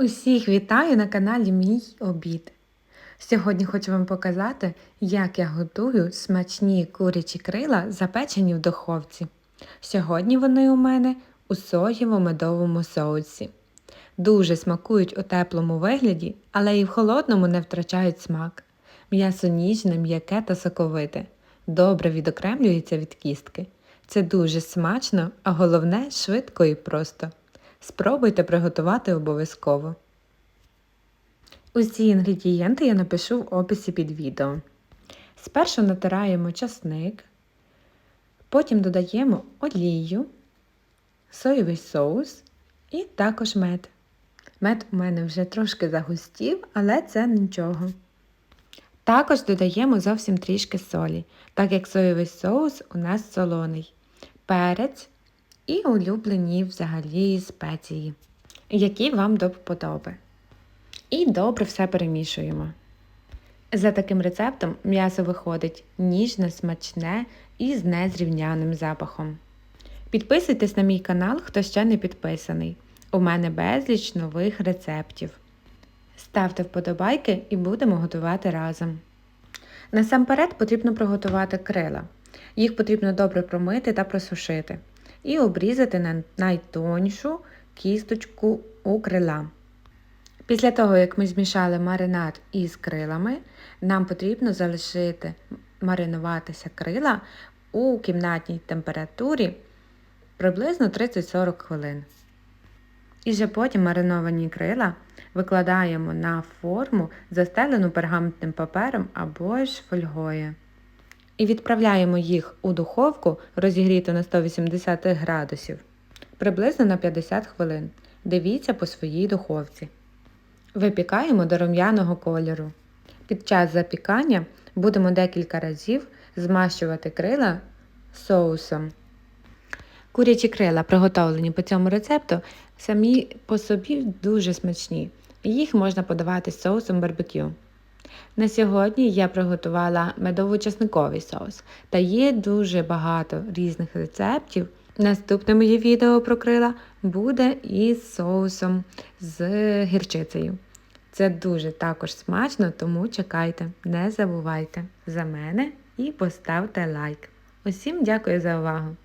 Усіх вітаю на каналі Мій Обід. Сьогодні хочу вам показати, як я готую смачні курячі крила, запечені в духовці. Сьогодні вони у мене у соєво-медовому соусі. Дуже смакують у теплому вигляді, але і в холодному не втрачають смак. М'ясо ніжне, м'яке та соковите. Добре відокремлюється від кістки. Це дуже смачно, а головне швидко і просто. Спробуйте приготувати обов'язково. Усі інгредієнти я напишу в описі під відео. Спершу натираємо часник, потім додаємо олію, соєвий соус і також мед. Мед у мене вже трошки загустів, але це нічого. Також додаємо зовсім трішки солі, так як соєвий соус у нас солоний, перець і улюблені взагалі спеції, які вам до вподоби. І добре все перемішуємо. За таким рецептом м'ясо виходить ніжне, смачне і з незрівняним запахом. Підписуйтесь на мій канал, хто ще не підписаний. У мене безліч нових рецептів. Ставте вподобайки і будемо готувати разом. Насамперед потрібно приготувати крила. Їх потрібно добре промити та просушити і обрізати на найтоншу кісточку у крила. Після того, як ми змішали маринад із крилами, нам потрібно залишити маринуватися крила у кімнатній температурі приблизно 30-40 хвилин. І вже потім мариновані крила викладаємо на форму, застелену пергаментним папером або ж фольгою. І відправляємо їх у духовку, розігріту на 180 градусів, приблизно на 50 хвилин. Дивіться по своїй духовці. Випікаємо до рум'яного кольору. Під час запікання будемо декілька разів змащувати крила соусом. Курячі крила, приготовлені по цьому рецепту, самі по собі дуже смачні. Їх можна подавати з соусом барбекю. На сьогодні я приготувала медово-часниковий соус та є дуже багато різних рецептів. Наступне моє відео про крила буде із соусом з гірчицею. Це дуже також смачно, тому чекайте, не забувайте за мене і поставте лайк. Усім дякую за увагу!